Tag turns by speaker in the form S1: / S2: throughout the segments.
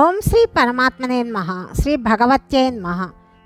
S1: ఓం శ్రీ పరమాత్మనే నమః శ్రీ భగవత్యే నమః.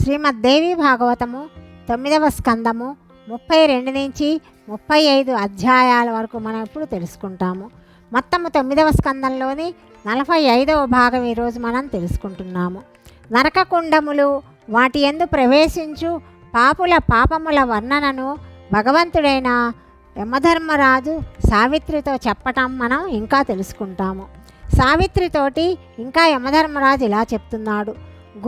S1: శ్రీమద్దేవి భాగవతము తొమ్మిదవ స్కందము ముప్పై రెండు నుంచి ముప్పై ఐదు అధ్యాయాల వరకు మనం ఇప్పుడు తెలుసుకుంటాము. మొత్తము తొమ్మిదవ స్కందంలోని నలభై ఐదవ భాగం ఈరోజు మనం తెలుసుకుంటున్నాము. నరకకుండములు వాటి ఎందు ప్రవేశించు పాపుల పాపముల వర్ణనను భగవంతుడైన యమధర్మరాజు సావిత్రితో చెప్పటం మనం ఇంకా తెలుసుకుంటాము. సావిత్రితోటి ఇంకా యమధర్మరాజు ఇలా చెప్తున్నాడు.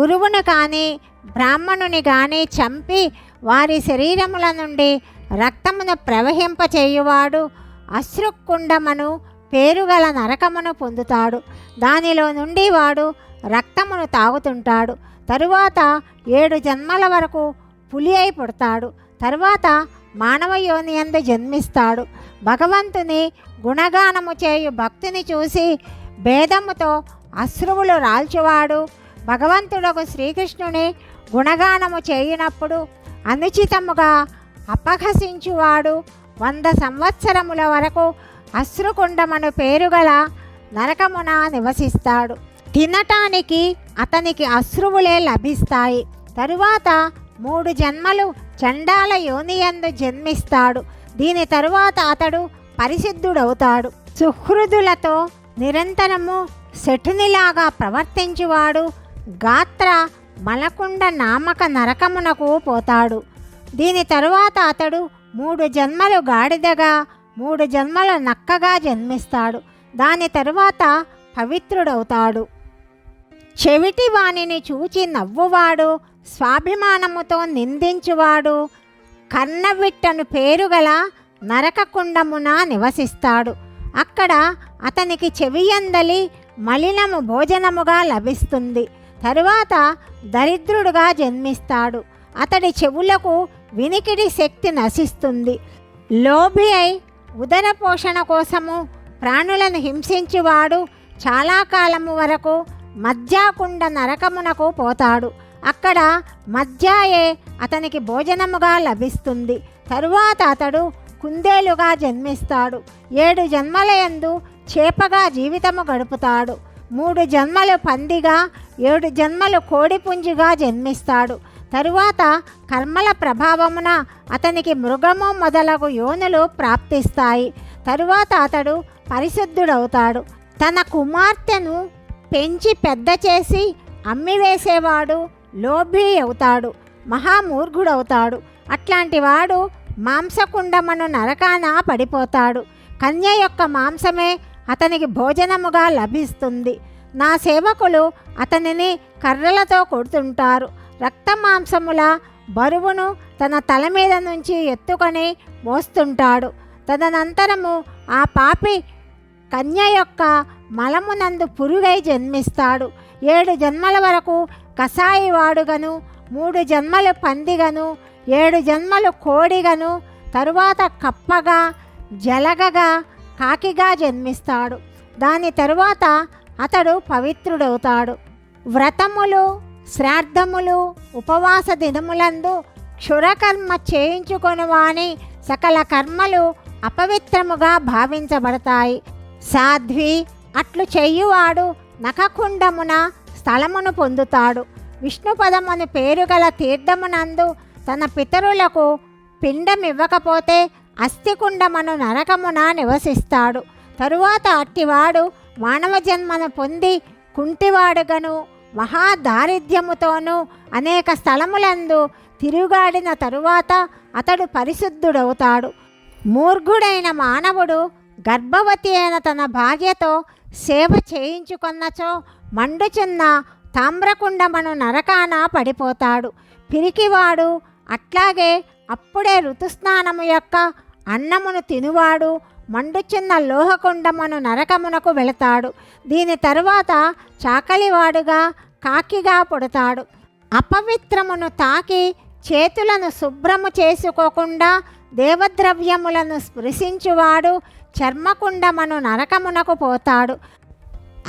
S1: గురువును కానీ బ్రాహ్మణుని కానీ చంపి వారి శరీరముల నుండి రక్తమును ప్రవహింపచేయువాడు అశ్రుకుండమను పేరుగల నరకమును పొందుతాడు. దానిలో నుండి వాడు రక్తమును తాగుతుంటాడు. తరువాత ఏడు జన్మల వరకు పులి అయి పుడతాడు. తరువాత మానవ యోనియందు జన్మిస్తాడు. భగవంతుని గుణగానము చేయు భక్తిని చూసి భేదముతో అశ్రువులు రాల్చువాడు. భగవంతుడకు శ్రీకృష్ణుని గుణగానము చేయనప్పుడు అనుచితముగా అపహసించువాడు. వంద సంవత్సరముల వరకు అశ్రుకుండమను పేరుగల నరకమున నివసిస్తాడు. తినటానికి అతనికి అశ్రువులే లభిస్తాయి. తరువాత మూడు జన్మలు చండాల యోనియందు జన్మిస్తాడు. దీని తరువాత అతడు పరిశుద్ధుడవుతాడు. సుహృదులతో నిరంతరము శఠునిలాగా ప్రవర్తించువాడు. గాత్ర మలకుండ నామక నరకమునకు పోతాడు. దీని తరువాత అతడు మూడు జన్మలు గాడిదగా మూడు జన్మల నక్కగా జన్మిస్తాడు. దాని తరువాత పవిత్రుడవుతాడు. చెవిటి వానిని చూచి నవ్వువాడు స్వాభిమానముతో నిందించువాడు. కన్నవిట్టను పేరుగల నరకకుండమున నివసిస్తాడు. అక్కడ అతనికి చెవియందలి మలినము భోజనముగా లభిస్తుంది. తరువాత దరిద్రుడుగా జన్మిస్తాడు. అతడి చెవులకు వినికిడి శక్తి నశిస్తుంది. లోభి అయి ఉదర పోషణ కోసము ప్రాణులను హింసించువాడు చాలా కాలము వరకు మధ్యాకుండ నరకమునకు పోతాడు. అక్కడ మధ్యాయే అతనికి భోజనముగా లభిస్తుంది. తరువాత అతడు కుందేలుగా జన్మిస్తాడు. ఏడు జన్మలయందు చేపగా జీవితము గడుపుతాడు. మూడు జన్మలు పందిగా ఏడు జన్మలు కోడిపుంజుగా జన్మిస్తాడు. తరువాత కర్మల ప్రభావమున అతనికి మృగము మొదలగు యోనులు ప్రాప్తిస్తాయి. తరువాత అతడు పరిశుద్ధుడవుతాడు. తన కుమార్తెను పెంచి పెద్ద చేసి అమ్మివేసేవాడు లోభి అవుతాడు. మహామూర్ఘుడవుతాడు. అట్లాంటి వాడు మాంసకుండమను నరకాన పడిపోతాడు. కన్య యొక్క మాంసమే అతనికి భోజనముగా లభిస్తుంది. నా సేవకులు అతనిని కర్రలతో కొడుతుంటారు. రక్త మాంసముల బరువును తన తల మీద నుంచి ఎత్తుకొని మోస్తుంటాడు. తదనంతరము ఆ పాపి కన్య యొక్క మలమునందు పురుగై జన్మిస్తాడు. ఏడు జన్మల వరకు కసాయివాడుగను మూడు జన్మలు పందిగను ఏడు జన్మలు కోడిగను తరువాత కప్పగా జలగగా కాకిగా జన్మిస్తాడు. దాని తరువాత అతడు పవిత్రుడవుతాడు. వ్రతములు శ్రాద్ధములు ఉపవాస దినములందు క్షురకర్మ చేయించుకొనివాని సకల కర్మలు అపవిత్రముగా భావించబడతాయి. సాధ్వి అట్లు చెయ్యువాడు నఖకుండమున స్థలమును పొందుతాడు. విష్ణుపదమును పేరుగల తీర్థమునందు తన పితరులకు పిండమివ్వకపోతే అస్థికుండమను నరకమున నివసిస్తాడు. తరువాత అట్టివాడు మానవ జన్మను పొంది కుంటివాడుగను మహాదారిద్ర్యముతోనూ అనేక స్థలములందు తిరుగాడిన తరువాత అతడు పరిశుద్ధుడవుతాడు. మూర్ఘుడైన మానవుడు గర్భవతి అయిన తన భార్యతో సేవ చేయించుకొన్నచో మండుచున్న తామ్రకుండమను నరకాన పడిపోతాడు. పిరికివాడు అట్లాగే అప్పుడే ఋతుస్నానము యొక్క అన్నమును తినువాడు మండుచున్న లోహకుండమును నరకమునకు వెళతాడు. దీని తరువాత చాకలివాడుగా కాకిగా పుడతాడు. అపవిత్రమును తాకి చేతులను శుభ్రము చేసుకోకుండా దేవద్రవ్యములను స్పృశించువాడు చర్మకుండమును నరకమునకు పోతాడు.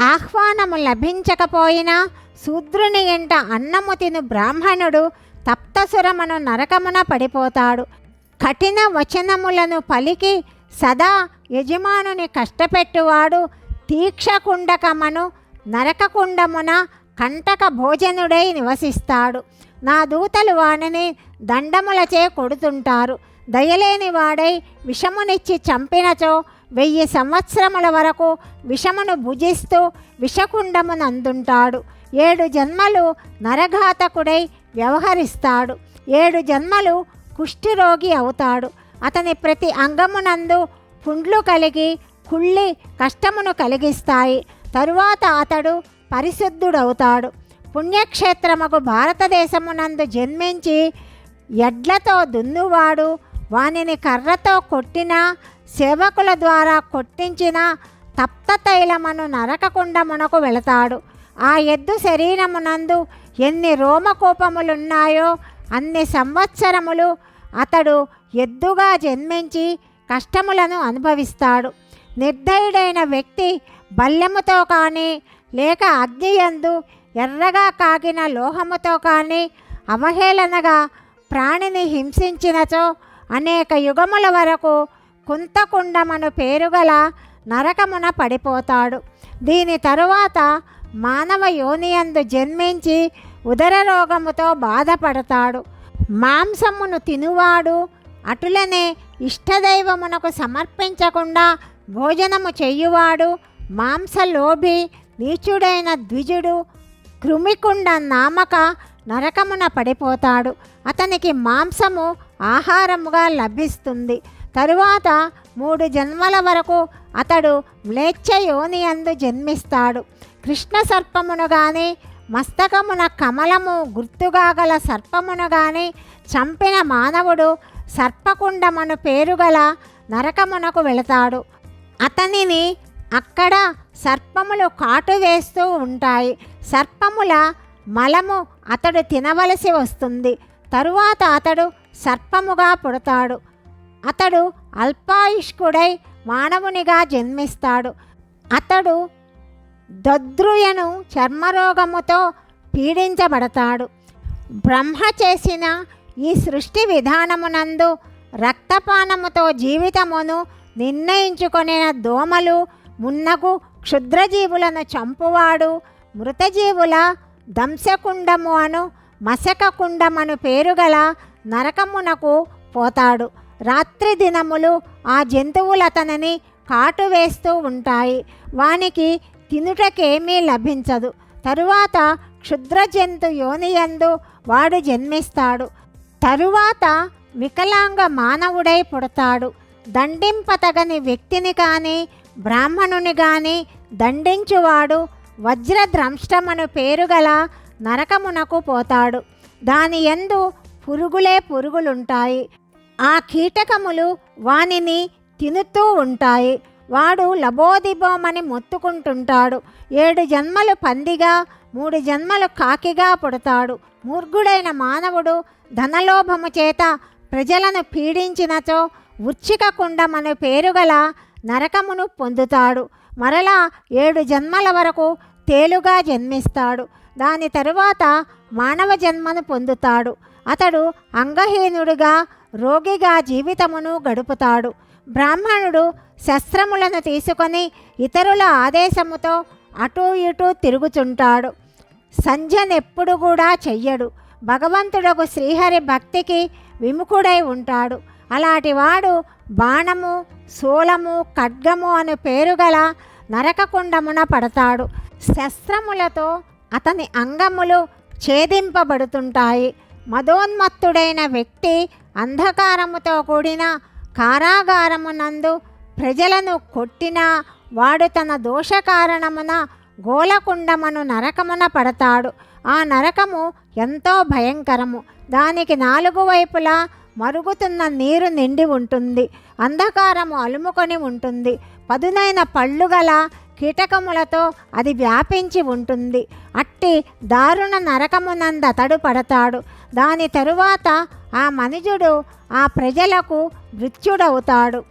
S1: ఆహ్వానము లభించకపోయినా శూద్రుని ఎంట అన్నము తిను బ్రాహ్మణుడు తప్తసురమను నరకమున పడిపోతాడు. కఠిన వచనములను పలికి సదా యజమానుని కష్టపెట్టువాడు. తీక్షకుండకమను నరకకుండమున కంటక భోజనుడై నివసిస్తాడు. నా దూతలు వానిని దండములచే కొడుతుంటారు. దయలేని వాడై విషమునిచ్చి చంపినచో వెయ్యి సంవత్సరముల వరకు విషమును భుజిస్తూ విషకుండమునందుంటాడు. ఏడు జన్మలు నరఘాతకుడై వ్యవహరిస్తాడు. ఏడు జన్మలు కుష్ఠిరోగి అవుతాడు. అతని ప్రతి అంగమునందు పుండ్లు కలిగి కుళ్ళి కష్టమును కలిగిస్తాయి. తరువాత అతడు పరిశుద్ధుడవుతాడు. పుణ్యక్షేత్రముకు భారతదేశమునందు జన్మించి ఎడ్లతో దున్నువాడు వానిని కర్రతో కొట్టిన సేవకుల ద్వారా కొట్టించిన తప్త తైలమును నరకకుండమునకు వెళతాడు. ఆ ఎద్దు శరీరమునందు ఎన్ని రోమకోపములున్నాయో అన్ని సంవత్సరములు అతడు ఎద్దుగా జన్మించి కష్టములను అనుభవిస్తాడు. నిర్దయుడైన వ్యక్తి బల్లెముతో కానీ లేక అగ్నియందు ఎర్రగా కాగిన లోహముతో కానీ అవహేళనగా ప్రాణిని హింసించినచో అనేక యుగముల వరకు కుంతకుండమను పేరుగల నరకమున పడిపోతాడు. దీని తరువాత మానవ యోనియందు జన్మించి ఉదర రోగముతో బాధపడతాడు. మాంసమును తినువాడు అటులనే ఇష్టదైవమునకు సమర్పించకుండా భోజనము చేయువాడు మాంసలోభి నీచుడైన ద్విజుడు కృమికుండ నామక నరకమున పడిపోతాడు. అతనికి మాంసము ఆహారముగా లభిస్తుంది. తరువాత మూడు జన్మల వరకు అతడు మ్లేచ్ఛ యోనియందు జన్మిస్తాడు. కృష్ణ సర్పమును గాని మస్తకమున కమలము గుర్తుగా గల సర్పమును గాని చంపిన మానవుడు సర్పకుండమను పేరుగల నరకమునకు వెళతాడు. అతనిని అక్కడ సర్పములు కాటు వేస్తూ ఉంటాయి. సర్పముల మలము అతడు తినవలసి వస్తుంది. తరువాత అతడు సర్పముగా పుడతాడు. అతడు అల్పాయుష్కుడై మానవునిగా జన్మిస్తాడు. అతడు దద్రుయను చర్మరోగముతో పీడించబడతాడు. బ్రహ్మ చేసిన ఈ సృష్టి విధానమునందు రక్తపానముతో జీవితమును నిర్ణయించుకొనిన దోమలు మున్నగు క్షుద్రజీవులను చంపువాడు. మృతజీవుల దంశకుండము అను మసకకుండమను పేరుగల నరకమునకు పోతాడు. రాత్రి దినములు ఆ జంతువులు అతనిని కాటు వేస్తూ ఉంటాయి. వానికి తినుటకేమీ లభించదు. తరువాత క్షుద్ర జంతు యోనియందు వాడు జన్మిస్తాడు. తరువాత వికలాంగ మానవుడై పుడతాడు. దండింపతగని వ్యక్తిని కానీ బ్రాహ్మణుని కానీ దండించువాడు వజ్రద్రంష్టమను పేరుగల నరకమునకు పోతాడు. దాని యందు పురుగులే పురుగులుంటాయి. ఆ కీటకములు వానిని తినుతూ ఉంటాయి. వాడు లబోదిబోమని మొత్తుకుంటుంటాడు. ఏడు జన్మలు పందిగా మూడు జన్మలు కాకిగా పుడతాడు. మూర్ఘుడైన మానవుడు ధనలోభము చేత ప్రజలను పీడించినచో ఉచ్చిక కుండమను పేరుగల నరకమును పొందుతాడు. మరలా ఏడు జన్మల వరకు తేలుగా జన్మిస్తాడు. దాని తరువాత మానవ జన్మను పొందుతాడు. అతడు అంగహీనుడిగా రోగిగా జీవితమును గడుపుతాడు. బ్రాహ్మణుడు శస్త్రములను తీసుకొని ఇతరుల ఆదేశముతో అటూ ఇటూ తిరుగుచుంటాడు. సంధ్యనెప్పుడు కూడా చెయ్యడు. భగవంతుడకు శ్రీహరి భక్తికి విముఖుడై ఉంటాడు. అలాంటి వాడు బాణము శూలము ఖడ్గము అను పేరుగల నరకకుండమున పడతాడు. శస్త్రములతో అతని అంగములు ఛేదింపబడుతుంటాయి. మదోన్మత్తుడైన వ్యక్తి అంధకారముతో కూడిన కారాగారమునందు ప్రజలను కొట్టినా వాడు తన దోష కారణమున గోలకుండమను నరకమున పడతాడు. ఆ నరకము ఎంతో భయంకరము. దానికి నాలుగు వైపులా మరుగుతున్న నీరు నిండి ఉంటుంది. అంధకారము అలుముకొని ఉంటుంది. పదునైన పళ్ళు గల కీటకములతో అది వ్యాపించి ఉంటుంది. అట్టి దారుణ నరకమునందతడు పడతాడు దాని తరువాత ఆ మనుజుడు ఆ ప్రజలకు మృత్యుడవుతాడు.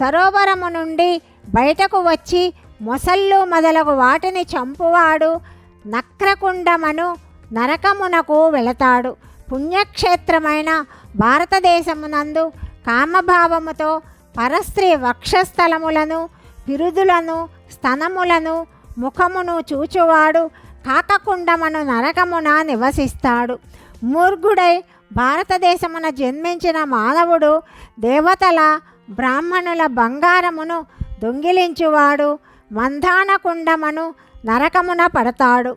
S1: సరోవరము నుండి బయటకు వచ్చి మొసళ్ళు మొదలగు వాటిని చంపువాడు. నక్రకుండమను నరకమునకు వెళతాడు. పుణ్యక్షేత్రమైన భారతదేశమునందు కామభావముతో పరస్త్రీ వక్షస్థలములను పిరుదులను స్తనములను ముఖమును చూచువాడు కాకకుండమను నరకమున నివసిస్తాడు. మూర్ఘుడై భారతదేశమున జన్మించిన మానవుడు దేవతల బ్రాహ్మణుల బంగారమును దొంగిలించువాడు మంధానకుండమను నరకమున పడతాడు.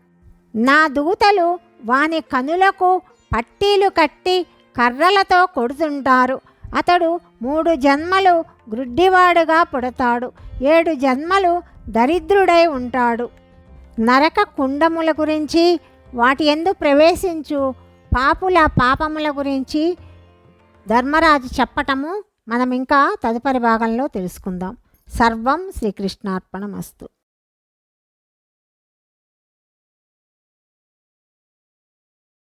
S1: నా దూతలు వాని కనులకు పట్టీలు కట్టి కర్రలతో కొడుతుంటారు. అతడు మూడు జన్మలు గ్రుడ్డివాడుగా పుడతాడు. ఏడు జన్మలు దరిద్రుడై ఉంటాడు. నరక కుండముల గురించి వాటి ఎందు ప్రవేశించు పాపుల పాపముల గురించి ధర్మరాజు చెప్పటము మనం ఇంకా తదుపరి భాగంలో తెలుసుకుందాం. సర్వం శ్రీకృష్ణార్పణమస్తు.